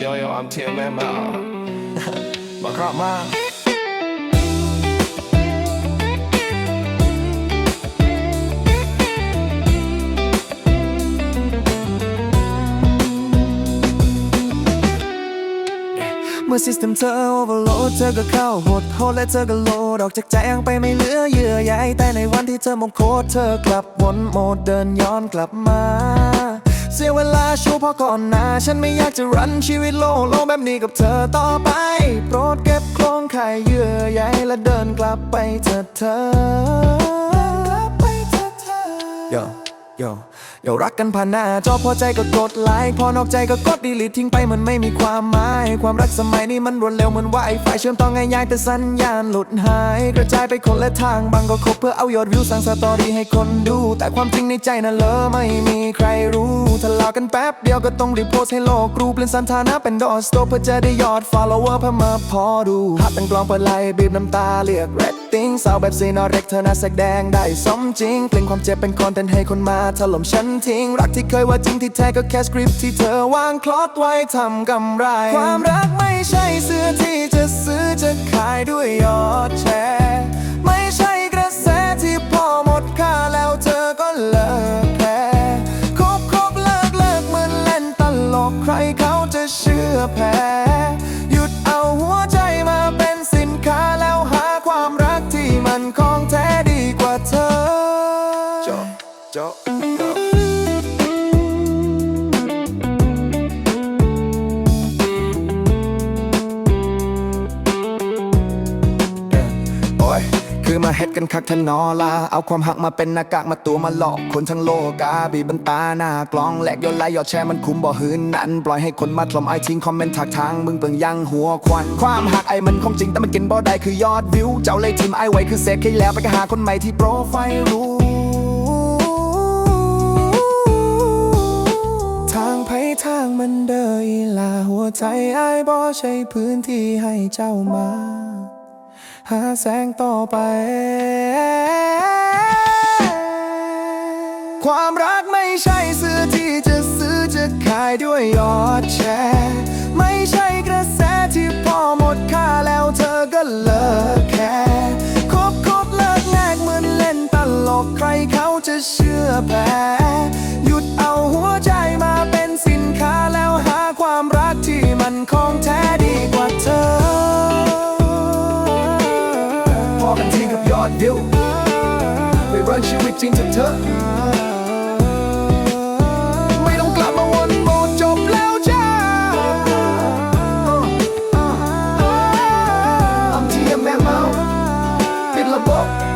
I'm TMM out มาครับมาเมื่อซิสเต็มเธอโอเวอร์โหลดเธอก็เข้าหดโหดและเธอก็โหลดออกจากใจยังไปไม่เหลือเยื่อใยแต่ในวันที่เธอหมดโคตรเธอกลับวนโหมดเดินย้อนกลับมา เสียเวลาชูพอก่อนหน้า ฉันไม่อยากจะรันชีวิตโลโลแบบนี้กับเธอต่อไป โปรดเก็บโครงไข่เยื่อใยและเดินกลับไปเธอเธอ โยโยโยรักกันผ่านหน้าจอพอใจก็กดไลค์พอนอกใจก็กดดีลิททิ้งไปมันไม่มีความหมาย ความรักสมัยนี้มันรวดเร็วเหมือนไวไฟเชื่อมต่อง่ายๆแต่สัญญาณหลุดหาย กระจายไปคนละทางบางก็คบเพื่อเอายอดวิวสร้างสตอรี่ให้คนดู แต่ความจริงในใจน่ะเลอไม่มีใครรู้ทะเลาะกันแป๊บเดียวก็ต้องรีโพสให้โลกรู้เปลี่ยนสันฐานะเป็นดอสโตเพื่อจะได้ยอด follower เพิ่มมาพอดูภาพตั้งกลองเปิดไลน์บีบน้ำตาเรียก rating สาวแบบซีนอเร็กเธอน่าแสดงได้สมจริงเปลี่ยนความเจ็บเป็นคอนเทนต์ให้คนมาถล่มฉันทิ้ง รักที่เคยว่าจริงที่แท้ก็แค่สคริปที่เธอวางคลอตไว้ทำกำไร ความรักไม่ใช่เสื้อที่จะซื้อจะขายด้วยยอดแชร์ไม่ใช่กระแสที่พอหมดค่าแล้วเธอก็เลิกแพ้คบคบเลิกเลิกเหมือนเล่นตลกใครเขาจะเชื่อแพ้ มันของแท้ดีกว่าเธอโจโจโคือมาเฮ็ดกันคักทนอลา เอาความหักมาเป็นหน้ากากมาตัวมาหลอกคนทั้งโลกาบีบันตาหน้ากลองแหลกยอดไลยอดแชร์มันคุ้มบ่หืนนั้น ปล่อยให้คนมาถล่มไอทิ้งคอมเมนต์ถักทางมึงเปิงยังหัวควัน ความหักไอมันของจริงแต่มันกินบ่ได้คือยอดวิว เจ้าเลยทีมไอไว้คือเซ็กให้แล้วไปก็หาคนใหม่ที่โปรไฟล์รู้ทางไผทางมันเดยลาหัวใจไอบ่ใช่พื้นที่ให้เจ้ามา หาแสงต่อไป ความรักไม่ใช่เสื้อที่จะซื้อจะขายด้วยยอดแชร์ ไม่ใช่กระแสที่พอหมดค่าแล้วเธอก็เลิกแค่คบคบเลิกแลกเหมือนเล่นตลกใครเขาจะเชื่อแพ้หยุดเอาหัวใจมาเป็นสินค้าแล้วหาความรักที่มันของแท้ ไปรันชีวิตจริงเถอะเธอ ไม่ต้องกลับมาวนโหมดจบแล้วจ้า I'm TMM out ติดระบบ